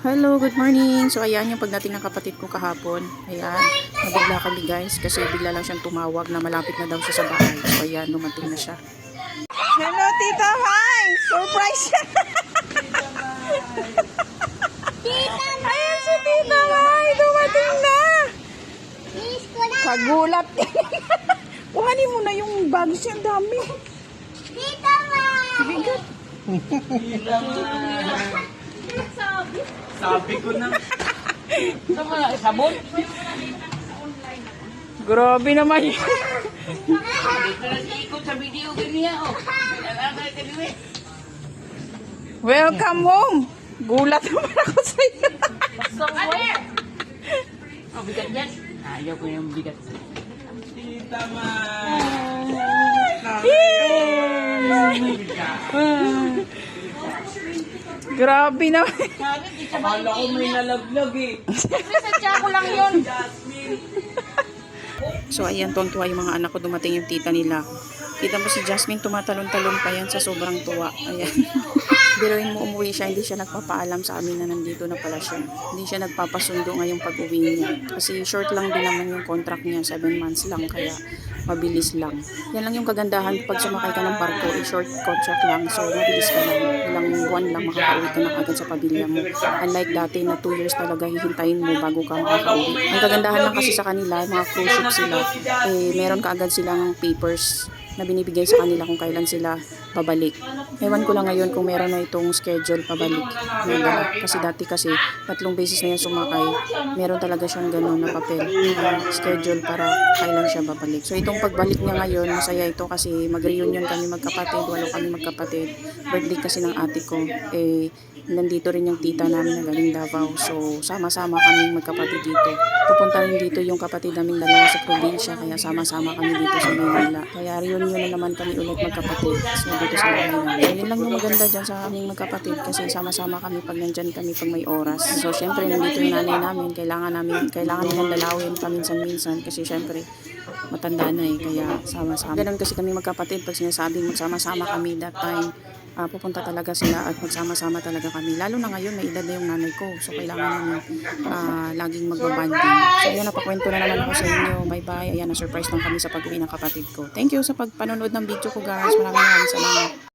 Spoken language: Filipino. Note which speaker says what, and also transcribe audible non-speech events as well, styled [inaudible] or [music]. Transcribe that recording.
Speaker 1: Hello, good morning. So ayan yung pagdating ng kapatid ko kahapon. Ayan, nabigla kami guys kasi bigla lang siyang tumawag na malapit na daw siya sa bahay. So ayan, dumating na siya.
Speaker 2: Hello, Tita Mai! Surprise siya! [laughs] Ayan si Tita Mai! Dumating na! Kagulat ka. [laughs] Kuhanin mo na yung bags niya. Ang dami.
Speaker 3: Tita Mai!
Speaker 2: Bigat.
Speaker 4: Sabi ko na. Sabon?
Speaker 2: Grabe naman yun.
Speaker 4: Dito na si ikot sa video ganyan eh.
Speaker 2: Welcome home. Gulat naman ako sa iyo.
Speaker 4: Oh, bigat yan. Ayaw ko yung bigat. Tita ma.
Speaker 2: Grabe naman.
Speaker 4: Akala ko may nalaglag eh.
Speaker 1: So ayan, tuwang-tuwa yung mga anak ko dumating yung tita nila. Kita mo si Jasmine tumatalon-talon pa yan sa sobrang tuwa. Ayan. [laughs] Biruin mo umuwi siya, hindi siya nagpapaalam sa amin na nandito na pala siya. Hindi siya nagpapasundo ngayong pag-uwi niya. Kasi short lang din naman yung contract niya, 7 months lang, kaya mabilis lang. Yan lang yung kagandahan pag sumakay ka ng barko, eh, short contract lang, so mabilis ka lang. Ilang buwan lang makakauwi ka na agad sa pamilya mo. Unlike dati na 2 years talaga hihintayin mo bago ka makakauwi. Ang kagandahan lang kasi sa kanila, mga cruise ship sila, eh, meron ka agad silang papers na binibigay sa kanila kung kailan sila pabalik. Ewan ko lang ngayon kung meron na itong schedule pabalik. dala. Kasi dati kasi tatlong beses na yan sumakay, meron talaga siyang ganun na papel, na schedule para kailan siya babalik. So itong pagbalik niya ngayon, masaya ito kasi mag-reunion kami magkapatid, walo kami magkapatid. Birthday kasi ng ate ko, eh nandito rin yung tita namin na galing Davao. So, sama-sama kami magkapatid dito. Pupunta rin dito yung kapatid namin dalawa sa probinsya, kaya sama-sama kami dito sa Manila. Kaya reunion na naman kami ulit magkapatid. So, dito sa bahay namin. Yun lang yung maganda dyan sa aming magkapatid kasi sama-sama kami pag nandyan kami pag may oras. So, syempre, nandito yung nanay namin. Kailangan namin, kailangan nilang dalawin paminsan-minsan kasi syempre, matanda na eh, kaya sama-sama. Ganun kasi kami magkapatid pag sinasabing magsama-sama kami that time ah, pupunta talaga sila at magsama-sama talaga kami. Lalo na ngayon, may edad na yung nanay ko. So, kailangan namin ah, laging magbabanding. So, ayan, napakwento na naman ako sa inyo. Bye-bye. Ayan, na-surprise lang kami sa pag-uwi ng kapatid ko. Thank you sa pagpanonood ng video ko, guys. Maraming maraming salamat.